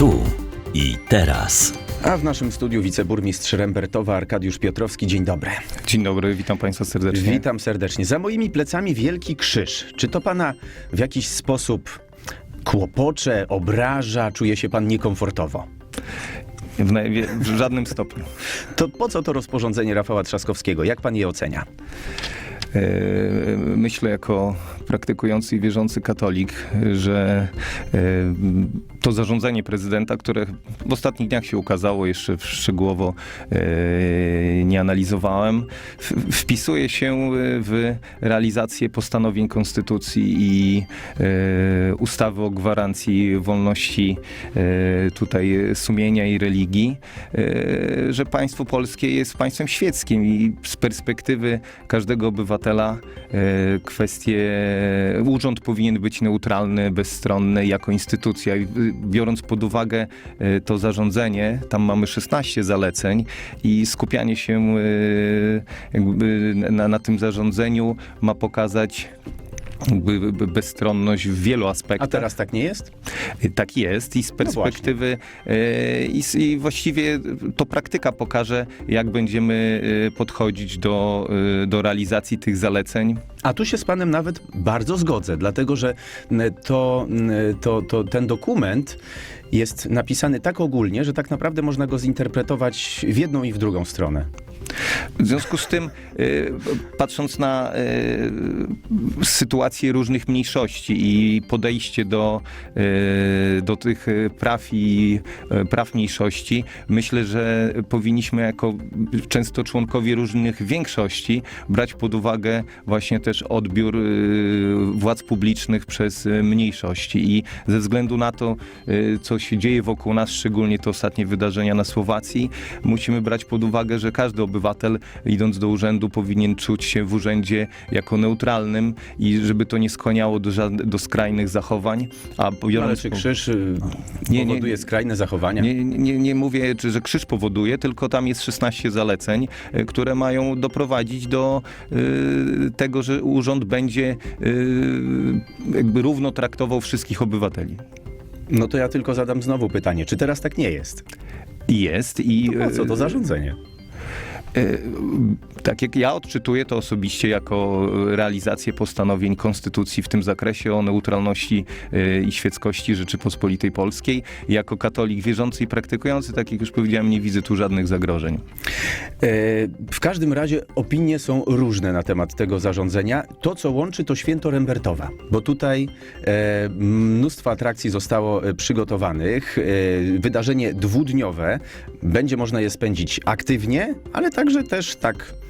Tu i teraz. A w naszym studiu wiceburmistrz Rembertowa Arkadiusz Piotrowski. Dzień dobry. Dzień dobry, witam Państwa serdecznie. Witam serdecznie. Za moimi plecami wielki krzyż. Czy to pana w jakiś sposób kłopocze, obraża, czuje się pan niekomfortowo? W, w żadnym stopniu. To po co to rozporządzenie Rafała Trzaskowskiego? Jak pan je ocenia? E, Myślę jako praktykujący i wierzący katolik, że e, to zarządzenie prezydenta, które w ostatnich dniach się ukazało, jeszcze szczegółowo e, nie analizowałem, wpisuje się w realizację postanowień konstytucji i e, ustawy o gwarancji wolności e, tutaj sumienia i religii, e, że państwo polskie jest państwem świeckim i z perspektywy każdego obywatela e, kwestie, urząd powinien być neutralny, bezstronny jako instytucja. Biorąc pod uwagę e, to zarządzenie, tam mamy 16 zaleceń i skupianie się e, na, na tym zarządzeniu ma pokazać bezstronność w wielu A aspektach. teraz tak nie jest? Tak jest i z perspektywy e, i, i właściwie to praktyka pokaże, jak będziemy e, podchodzić do, do realizacji tych zaleceń. A tu się z panem nawet bardzo zgodzę, dlatego że to, to, to ten dokument jest napisany tak ogólnie, że tak naprawdę można go zinterpretować w jedną i w drugą stronę. W związku z tym, e, patrząc na e, sytuację różnych mniejszości i podejście do, e, do tych praw i praw mniejszości, myślę, że powinniśmy jako często członkowie różnych większości brać pod uwagę właśnie też odbiór władz publicznych przez mniejszości. I ze względu na to, co się dzieje wokół nas, szczególnie te ostatnie wydarzenia na Słowacji, musimy brać pod uwagę, że każdy obywatel idąc do urzędu powinien czuć się w urzędzie jako neutralnym i żeby to nie skłaniało do, żadnych, do skrajnych zachowań. A Ale biorąc czy po- krzyż y, Nie, nie, powoduje skrajne zachowania? nie, nie, nie mówię, czy, że krzyż powoduje, tylko tam jest 16 zaleceń, y, które mają doprowadzić do y, tego, że urząd będzie jakby równo traktował wszystkich obywateli. No to ja tylko zadam znowu pytanie, czy teraz tak nie jest? Jest i Po co to zarządzenie? E, Tak jak ja odczytuję to osobiście jako realizację postanowień konstytucji w tym zakresie o neutralności e, i świeckości Rzeczypospolitej Polskiej. Jako katolik wierzący i praktykujący, tak jak już powiedziałem, nie widzę tu żadnych zagrożeń. E, W każdym razie opinie są różne na temat tego zarządzenia. To, co łączy, to święto Rembertowa, bo tutaj e, mnóstwo atrakcji zostało e, przygotowanych. E, Wydarzenie dwudniowe, będzie można je spędzić aktywnie, ale także też tak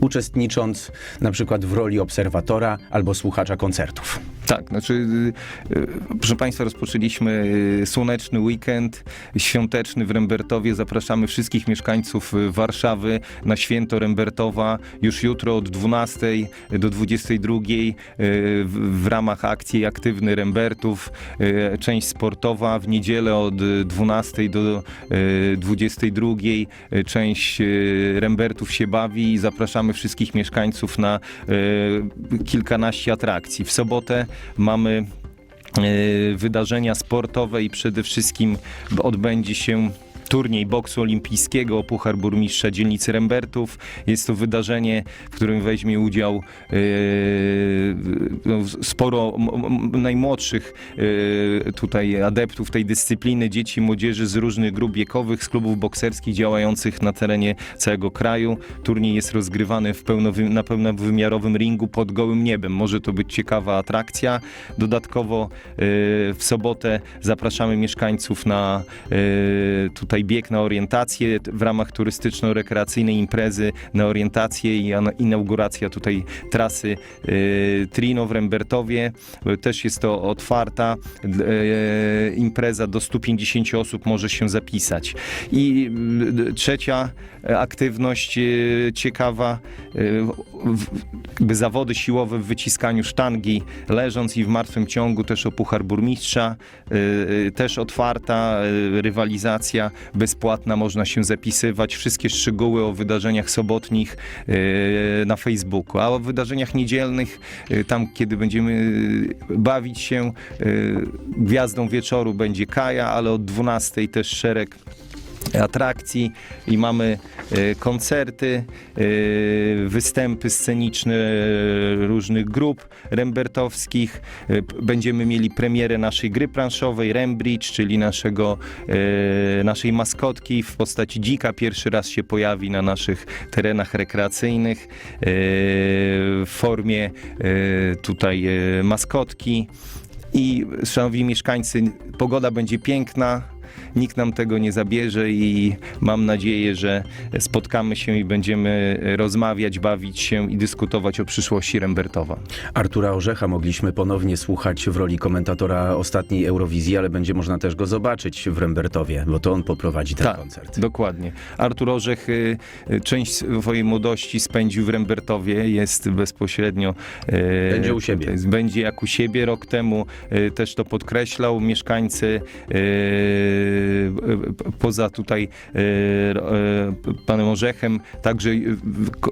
uczestnicząc na przykład w roli obserwatora albo słuchacza koncertów. Tak, znaczy, y, y, proszę Państwa, rozpoczęliśmy y, słoneczny weekend, świąteczny w Rembertowie. Zapraszamy wszystkich mieszkańców Warszawy na święto Rembertowa już jutro od 12 do 22 y, w, ramach akcji Aktywny Rembertów. Część sportowa w niedzielę od y, 12 do y, 22. y, Część Rembertów się bawi i zapraszamy wszystkich mieszkańców na y, kilkanaście atrakcji. W sobotę mamy e, wydarzenia sportowe i przede wszystkim odbędzie się turniej boksu olimpijskiego Puchar Burmistrza Dzielnicy Rembertów. Jest to wydarzenie, w którym weźmie udział e, no, sporo najmłodszych e, tutaj adeptów tej dyscypliny, dzieci, młodzieży z różnych grup wiekowych, z klubów bokserskich działających na terenie całego kraju. Turniej jest rozgrywany w pełnowy, na pełnowymiarowym ringu pod gołym niebem. Może to być ciekawa atrakcja. Dodatkowo e, w sobotę zapraszamy mieszkańców na e, tutaj bieg na orientację w ramach turystyczno-rekreacyjnej imprezy na orientację i inauguracja tutaj trasy e, Trino w Rembertowie. Też jest to otwarta e, impreza, do 150 osób może się zapisać. I trzecia aktywność ciekawa, zawody siłowe w wyciskaniu sztangi leżąc i w martwym ciągu też o Puchar Burmistrza, też otwarta rywalizacja bezpłatna, można się zapisywać. Wszystkie szczegóły o wydarzeniach sobotnich e, na Facebooku, a o wydarzeniach niedzielnych, e, tam kiedy będziemy e, bawić się, gwiazdą wieczoru będzie Kaja, ale od 12 też szereg atrakcji i mamy e, koncerty, e, występy sceniczne e, różnych grup rembertowskich. Będziemy mieli premierę naszej gry planszowej Rembridge, czyli naszego, naszej maskotki w postaci dzika. Pierwszy raz się pojawi na naszych terenach rekreacyjnych w formie tutaj maskotki. I szanowni mieszkańcy, pogoda będzie piękna, nikt nam tego nie zabierze i mam nadzieję, że spotkamy się i będziemy rozmawiać, bawić się i dyskutować o przyszłości Rembertowa. Artura Orzecha mogliśmy ponownie słuchać w roli komentatora ostatniej Eurowizji, ale będzie można też go zobaczyć w Rembertowie, bo to on poprowadzi ten Tak, koncert. Dokładnie. Artur Orzech y, y, część swojej młodości spędził w Rembertowie, jest bezpośrednio... y, Będzie u siebie. Będzie jak u siebie. Rok temu też to podkreślał. Mieszkańcy poza tutaj y, y, panem Orzechem, także y,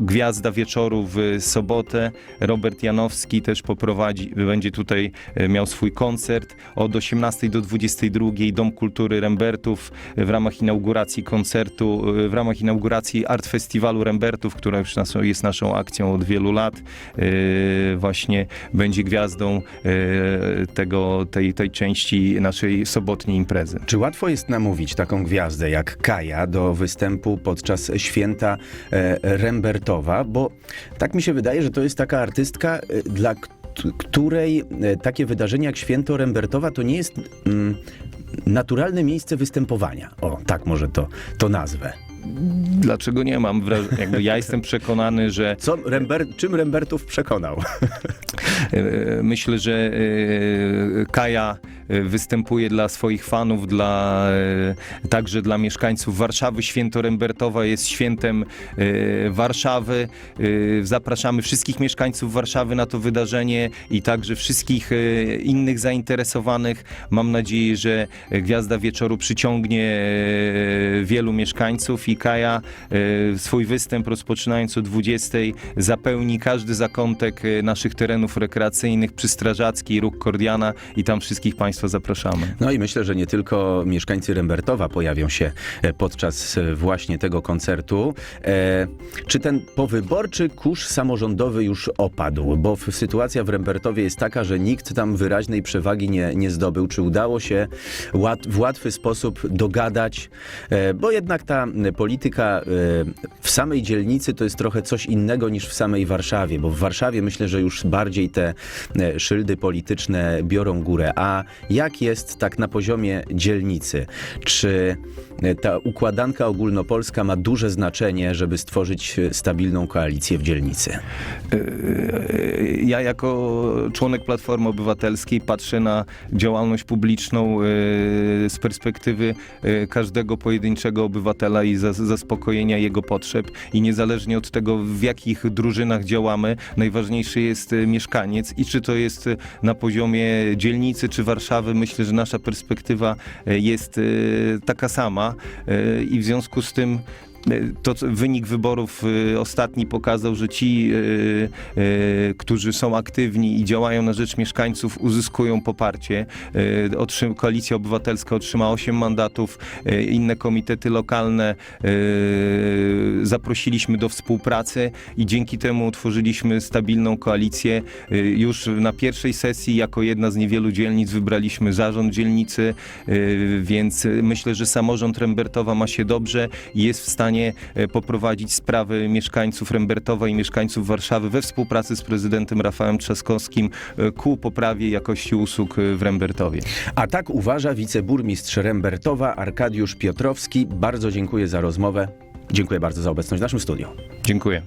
gwiazda wieczoru w sobotę. Robert Janowski też poprowadzi, będzie tutaj y, miał swój koncert od 18 do 22 Dom Kultury Rembertów w ramach inauguracji koncertu, y, w ramach inauguracji Art Festiwalu Rembertów, która już jest naszą akcją od wielu lat, y, właśnie będzie gwiazdą y, tego, tej, tej części naszej sobotniej imprezy. Czy łatwo jest namówić taką gwiazdę jak Kaja do występu podczas święta e, Rembertowa? Bo tak mi się wydaje, że to jest taka artystka, e, dla której e, takie wydarzenie jak święto Rembertowa to nie jest mm, naturalne miejsce występowania. O, tak może to, to nazwę. Dlaczego nie mam wrażenia, ja jestem przekonany, że Co Rember, czym Rembertów przekonał? E, Myślę, że e, Kaja e, występuje dla swoich fanów, dla, także dla mieszkańców Warszawy. Święto Rembertowa jest świętem Warszawy. Zapraszamy wszystkich mieszkańców Warszawy na to wydarzenie i także wszystkich innych zainteresowanych. Mam nadzieję, że Gwiazda Wieczoru przyciągnie wielu mieszkańców i Kaja swój występ rozpoczynając o 20 zapełni każdy zakątek naszych terenów rekreacyjnych przy Strażackiej, Róg Kordiana i tam wszystkich Państwa zapraszamy. No i myślę, że nie tylko mieszkańcy Rembertowa pojawią się e, podczas e, właśnie tego koncertu. E, czy ten powyborczy kurz samorządowy już opadł? Bo sytuacja w Rembertowie jest taka, że nikt tam wyraźnej przewagi nie, nie zdobył. Czy udało się łat, w łatwy sposób dogadać? E, bo jednak ta polityka e, w samej dzielnicy to jest trochę coś innego niż w samej Warszawie, bo w Warszawie myślę, że już bardziej te e, szyldy polityczne biorą górę. A jak jest tak na poziomie dzielnicy? Czy e, ta układanka ogólnopolska ma duże znaczenie, żeby stworzyć e, stabilną koalicję w dzielnicy? Ja jako członek Platformy Obywatelskiej patrzę na działalność publiczną z perspektywy każdego pojedynczego obywatela i zas- zaspokojenia jego potrzeb i niezależnie od tego w jakich drużynach działamy, najważniejszy jest e, i czy to jest e, na poziomie dzielnicy czy Warszawy, myślę, że nasza perspektywa e, jest e, taka sama i w związku z tym to wynik wyborów y, ostatni pokazał, że ci, y, y, którzy są aktywni i działają na rzecz mieszkańców, uzyskują poparcie. Koalicja Obywatelska otrzymała 8 mandatów, inne komitety lokalne zaprosiliśmy do współpracy i dzięki temu utworzyliśmy stabilną koalicję. Już na pierwszej sesji jako jedna z niewielu dzielnic wybraliśmy zarząd dzielnicy, więc myślę, że samorząd Rembertowa ma się dobrze i jest w stanie e, poprowadzić sprawy mieszkańców Rembertowa i mieszkańców Warszawy we współpracy z prezydentem Rafałem Trzaskowskim e, ku poprawie jakości usług e, w Rembertowie. A tak uważa wiceburmistrz Rembertowa Arkadiusz Piotrowski. Bardzo dziękuję za rozmowę. Dziękuję bardzo za obecność w naszym studiu. Dziękuję.